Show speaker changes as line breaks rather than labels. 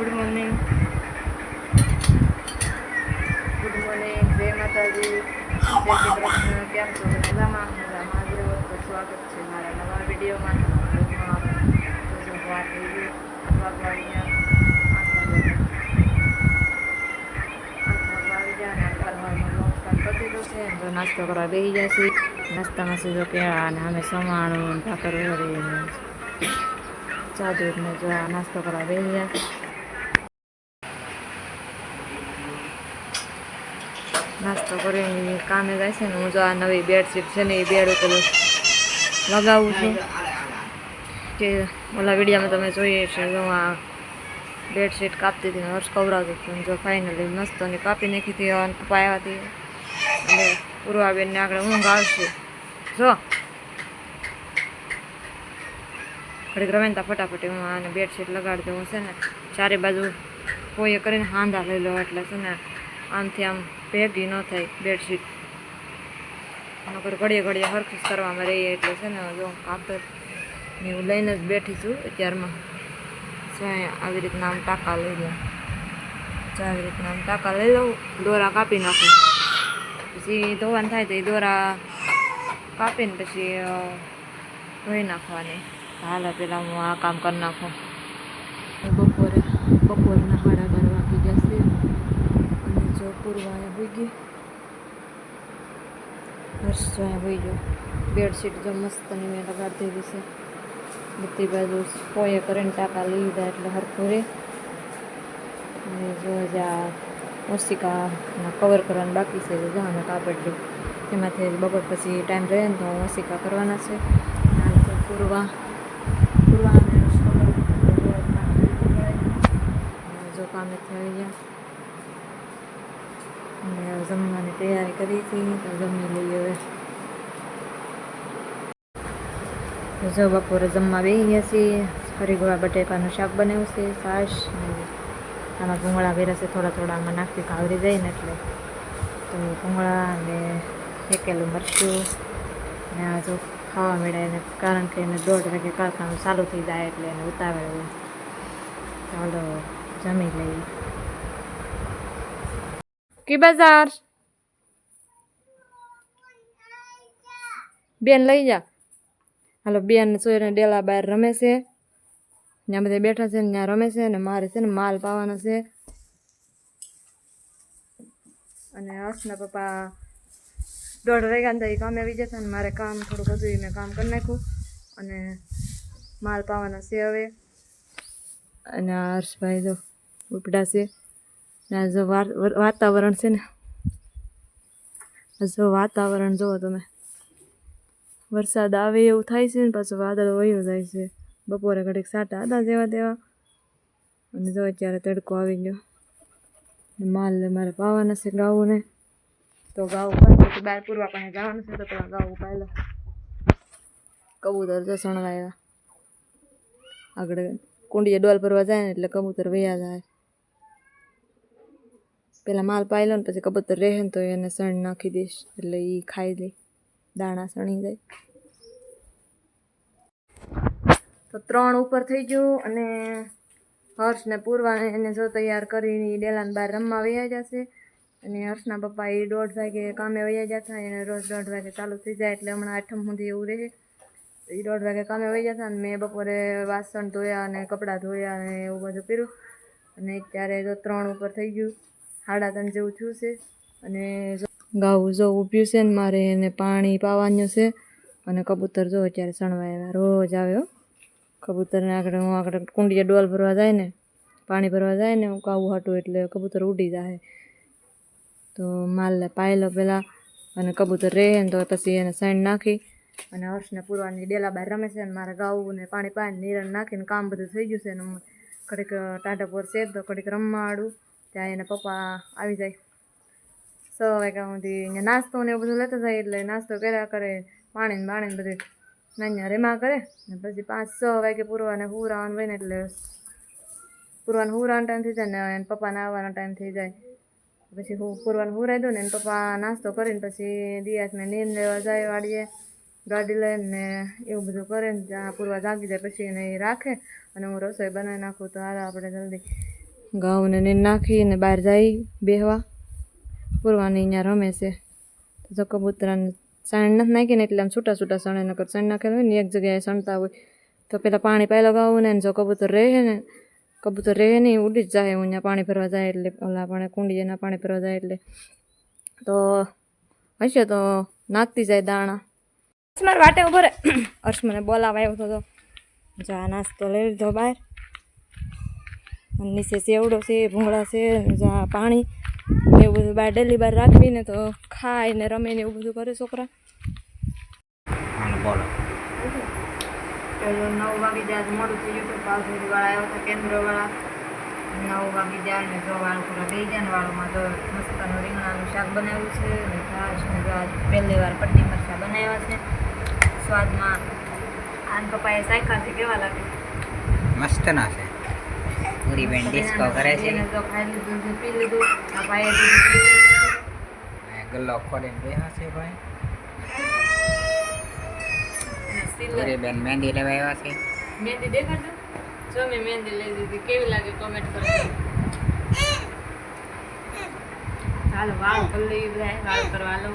Good morning good morning જય માતાજી જય શ્રી કૃષ્ણ કેમ છો? મજામાં? મજામાં. આજે વસ્તુ સ્વાગત છે મારા નવા વિડીયોમાં. વાર થઈ ગઈ? વાગવા છે. તો નાસ્તો કરવા બેસી છીએ નાસ્તામાં સીધો કેળા અને અમે સમાણું ભાકર વળી ચા દૂધ ને જો નાસ્તો કરવા બેસી ગયા. નાસ્તો કરીને કામે જાય છે ને હું જો આ નવી બેડશીટ છે ને એ બેડ ઉપર લગાવું છું. કે ઓલા વિડીયામાં તમે જોઈએ છે, જો આ બેડશીટ કાપતી હતી હર્ષ કવરાવતી હતી જો ફાઇનલી નાસ્તોની કાપી નાખી હતી, અને આવ્યા હતી એટલે પૂર્વાબેનને આગળ ઊંઘ આવશે. જો. ઘડીક રમેનતા ફટાફટ હું આને બેડશીટ લગાડી દઉં, છે ને? ચારે બાજુ કોઈએ કરીને હાંધા લઈ લો એટલે, છે ને? આમથી આમ ભેગી ન થાય બેડશીટ. નકર ઘડીએ ઘડીએ હરખું કરવામાં રહીએ એટલે છે ને જો કાપડ ને હું લઈને જ બેઠી છું અત્યારમાં. સ્વાય આવી રીતના આમ ટાંકા લઈ લઉં જો આવી રીતના આમ ટાંકા લઈ લઉં, દોરા કાપી નાખું. પછી ધોવાનું થાય તો એ દોરા કાપીને પછી ધોઈ નાખવાની. હાલ પહેલાં હું આ કામ કરી નાખું. બપોરે, બપોરના સાડા જો હોઈ ગઈ. હર્ષ જો અહીંયા હોઈ ગયો બેડશીટ જો મસ્તની મેં લગાડી દીધી છે. બધી બાજુ પોએ કરીને ટાંકા લઈ લીધા એટલે હરખું રહે અને જો જ્યાં ઓસિકાના કવર કરવાનું બાકી છે જો અમે કાપડ એમાંથી બપોર પછી ટાઈમ રહે ને તો ઓશિકા કરવાના છે. પૂરવા. પૂર્વા જો કામે થઈ ગયા જમવાની તૈયારી કરી હતી, તો જમી લઈએ હવે. જો બપોરે જમવા બેસી ગયા છીએ ફરી ગોળા બટેકાનું શાક બનાવ્યું છે, છાશ આમાં ભૂંગળા છે, થોડા થોડા આમાં નાખી કાવરી ને એટલે. તો ભૂંગળા અને શેકેલું મરચું ને આ જો ખાવા મળે એને, કારણ કે એને દોઢ વાગે કારખાનું ચાલુ થઈ જાય એટલે એને ઉતાવળ ચાલો જમી લઈએ. કી બજાર બેન લઈ જા હાલો બેન સોયને ડેલા બહાર રમે છે ત્યાં બધા બેઠા છે ને ત્યાં રમે છે ને મારે છે ને માલ પાવાનો છે અને હર્ષના પપ્પા દોઢ વાગ્યા ને કામે આવી જતા ને મારે કામ થોડું બધું મેં કામ કરી નાખ્યું અને માલ પાવાના છે હવે અને હર્ષભાઈ તો ઉપડા છે ને જો વાર- વાર- વાતાવરણ છે ને, જો વાતાવરણ જુઓ તમે. વરસાદ આવે એવું થાય છે ને, પાછું વાદળ વયું જાય છે. બપોરે ઘડીક સાટા હતા જેવા તેવા અને જો અત્યારે તડકો આવી ગયો. માલ મારે પાવાના છે ગાઉને તો ગાવું પાછી બહાર પૂરવા પાસે જવાનું છે, તો પેલા ગાઉ પહેલાં કબૂતર જો સણવાયા આગળ કુંડીએ ડોલ ભરવા જાય ને એટલે કબૂતર વયા જાય. પેલા માલ પાયલો ને પછી કબૂતર રહે ને તો એને સણ નાખી દઈશ. એટલે એ ખાઈ લે. દાણા સણી જાય. તો ત્રણ ઉપર થઈ ગયું અને હર્ષને પૂરવા એને જો તૈયાર કરીને ડેલાને બહાર રમવા વૈયા જશે. અને હર્ષના પપ્પા એ દોઢ વાગે કામે વૈયા જતા, એને રોજ દોઢ વાગે ચાલુ થઈ જાય એટલે હમણાં આઠમ સુધી એવું રહે. એ દોઢ વાગે કામે વહી જતા અને મેં બપોરે વાસણ ધોયા અને કપડાં ધોયા અને એવું બધું કર્યું. અને અત્યારે જો ત્રણ ઉપર થઈ ગયું. સાડા ત્રણ જેવું થયું છે. અને ગાઉ જો ઊભ્યું છે ને મારે એને પાણી પાવાનું છે. અને કબૂતર જો અત્યારે સણવા આવ્યા રોજ આવે કબૂતરને આગળ હું આગળ કુંડીએ ડોલ ભરવા જાય ને, પાણી ભરવા જાય ને, હું કાવું હાટું એટલે કબૂતર ઉડી જાય તો માલને પાયલો પહેલાં અને કબૂતર રહે ને તો પછી એને સાઈડ નાખી અને હર્ષને પૂરવાની ડેલા બહાર રમે છે અને મારે ગાવું ને પાણી પાણી નીરણ નાખીને કામ બધું થઈ ગયું છે ને હું ઘડીક ટાટા પર છે તો ઘડીક રમવા આડું. ત્યાં એના પપ્પા આવી જાય. સ વાગ્યા સુધી અહીંયા નાસ્તો ને એવું બધું લેતા જાય એટલે નાસ્તો કર્યા કરે પાણી ને બાણીને બધું નાન્યા રેમા કરે ને પછી પાંચ છ વાગે પૂરવાને હુરાવાનું હોય ને એટલે પૂરવાનું હુરાવાનો ટાઈમ થઈ જાય ને એને પપ્પાને આવવાનો ટાઈમ થઈ જાય. પછી હું પૂરવાનું હુરાઈ દઉં ને એને પપ્પા નાસ્તો કરીને પછી દિયાસને નીંદ લેવા જાય વાડીએ, ગાડી લઈને એવું બધું કરે ને ત્યાં પૂરવા જાગી જાય પછી એને રાખે અને હું રસોઈ બનાવી નાખું તો હાલ આપણે જલ્દી ઘઉંને ને નાખીને બહાર જાય બેહવા. પૂરવાની અહીંયા રમે છે. તો કબૂતરાને સાણ નથી નાખીને એટલે આમ છૂટા છૂટા સણે, નકર સણ નાખેલા હોય ને એક જગ્યાએ સણતા હોય, તો પહેલાં પાણી પહેલાં ગાવું ને જો કબૂતર રહે ને, કબૂતર રહે નહીં ઉડી જ જાય. અહીંયા પાણી ભરવા જાય એટલે ઓલા પાણી કુંડી એના પાણી ભરવા જાય એટલે. તો હશે તો નાખતી જાય દાણા. મારે વાટે ઊભો રે હર્ષ મને બોલાવા આવ્યો હતો જા, નાસ્તો લઈ લીધો બહાર. નીચે સેવડો છે ભૂંગળા છે પાણી એવું બધું બહાર ડેલી બહાર રાખવીને તો ખાય ને રમે ને એવું બધું કરે છોકરા.
બોલો.
પેલું નવ વાગી જાય મોડું થઈ ગયું પાવભાજી વાળા આવ્યા હતા કેન્દ્રવાળા. નવ વાગી જાય ને જો વાળું પૂરા દઈ જાય ને વાળુમાં તો મસ્તનું રીંગણાનું શાક બનાવ્યું છે ને છાશ ને આજ પહેલી વાર પટ્ટી મરચાં બનાવ્યા છે. સ્વાદમાં આન પપ્પાએ સાયખાથી કેવા લાગે
મસ્ત ના છે. પૂરી બેન ડિસ્કો કરે છે. ગલ્લો ખોલીને બેહા છે ભાઈ. પૂરી બેન મહેંદી લેવા આવ્યા છે.
મહેંદી દેખાડજો. જો મેં મહેંદી લઈ દીધી કેવી લાગે કોમેન્ટ કરજો. ચાલો વાળ કરી લઈએ બધા વાળ કરવા લો.